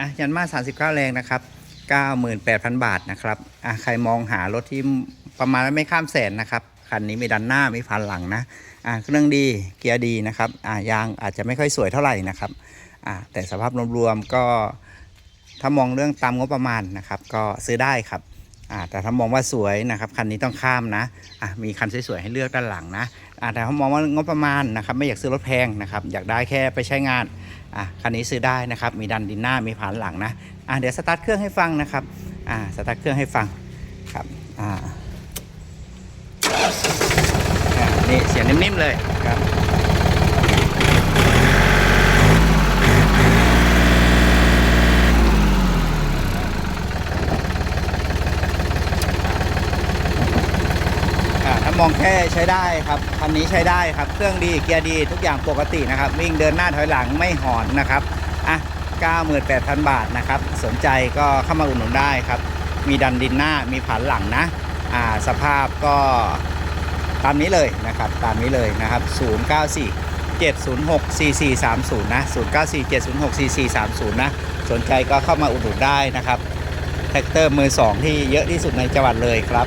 อะยันมา 39 แรงนะครับ 98,000 บาทนะครับอะใครมองหารถที่ประมาณไม่ข้ามแสนนะครับคันนี้มีดันหน้ามีพันหลังนะอะเครื่องดีเกียร์ดีนะครับอะยางอาจจะไม่ค่อยสวยเท่าไหร่นะครับอะแต่สภาพรวมๆก็ถ้ามองเรื่องตามงบประมาณนะครับก็ซื้อได้ครับอะแต่ถ้ามองว่าสวยนะครับคันนี้ต้องข้ามนะอะมีคันสวยๆให้เลือกด้านหลังนะอะแต่ถ้ามองว่างบประมาณนะครับไม่อยากซื้อรถแพงนะครับอยากได้แค่ไปใช้งาน อะคันนี้ซื้อได้นะครับมีดันดินหน้ามีผ่านหลังนะอะเดี๋ยวสตาร์ทเครื่องให้ฟังนะครับอะสตาร์ทเครื่องให้ฟังครับอ่าอ่านี่เสียงนิ่มๆเลยครับอ่าถ้า มองแค่ใช้ได้ครับคันนี้ใช้ได้ครับ เครื่องดีเกียร์ดีทุกอย่างปกตินะครับ วิ่งเดินหน้าถอยหลังไม่หอนนะครับอะ98,000 บาทนะครับ สนใจก็เข้ามาอุดหนุนได้ครับ มีดันดินหน้ามีผานหลังนะอ่าสภาพก็ตามนี้เลยนะครับตามนี้เลยนะครับ 094 706 4430 นะ 094 706 4430 นะ สนใจก็เข้ามาอุดหนุนได้นะครับ แท็กเตอร์มือ 2 ที่เยอะที่สุดในจังหวัดเลยครับ